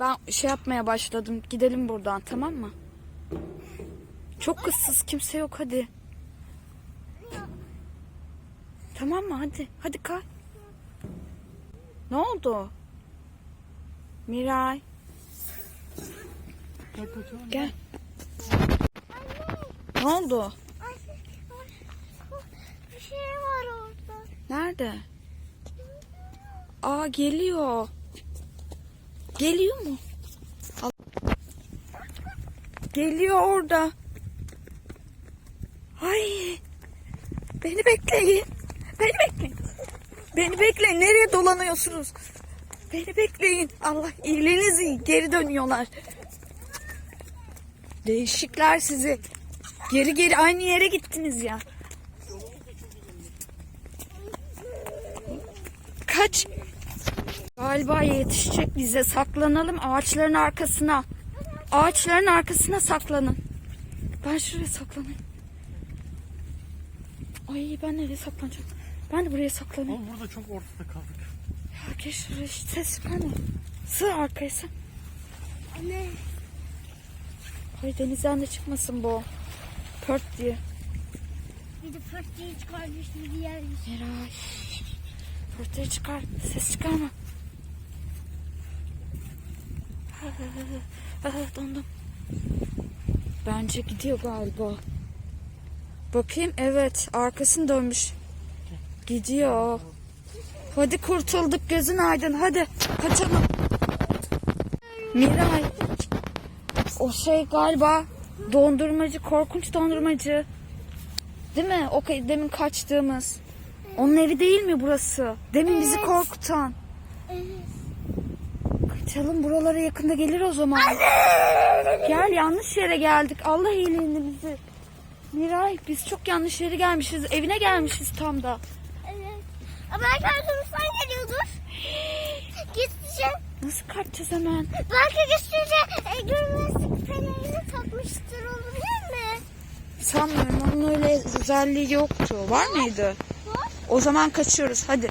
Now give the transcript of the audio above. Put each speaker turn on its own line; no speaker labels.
Ben şey yapmaya başladım. Gidelim buradan tamam mı? Çok kızsız kimse yok hadi. Tamam mı hadi. Hadi kay. Ne oldu? Miray
Gel.
Ne oldu?
Bir şey var orada.
Nerede? Aa geliyor. Geliyor mu? Geliyor orada. Ay. Beni bekleyin. Beni bekleyin. Beni bekleyin. Nereye dolanıyorsunuz? Beni bekleyin. Allah iyiliğinizi geri dönüyorlar. Değişikler sizi. Geri geri aynı yere gittiniz ya. Kaç. Galiba yetişecek bize. Saklanalım ağaçların arkasına. Ağaçların arkasına saklanın. Ben şuraya saklanayım. Ay ben nereye saklanacağım? Ben de buraya saklanayım.
Ama burada çok ortada kaldık.
Ya geç şuraya ses çıkarma. Sığ arkaya sen.
Anne.
Ay denizden de çıkmasın bu. Pört diye.
Bir de pırt diye çıkarmış bir yermiş.
Meray. Pörtleri çıkar. Ses çıkarma. Ah, Dondum. Bence gidiyor galiba. Bakayım evet arkasını dönmüş. Gidiyor. Hadi kurtulduk gözün aydın hadi kaçalım. Miray. O şey galiba dondurmacı korkunç dondurmacı. Değil mi? O demin kaçtığımız. Onun evi değil mi burası? Demin bizi korkutan.
Evet.
Kaçalım buralara yakında gelir o zaman. Gel yanlış yere geldik. Allah iyiliğini bizi. Miray biz çok yanlış yere gelmişiz. Evine gelmişiz tam da.
Evet. Ama belki arkamızdan geliyordur. Gideceğim.
Nasıl kaçacağız hemen?
Belki götürünce e, görmezlik pelerini takmıştır olabilir mi?
Sanmıyorum onun öyle özelliği yoktu. Var mıydı?
Var.
O zaman kaçıyoruz hadi.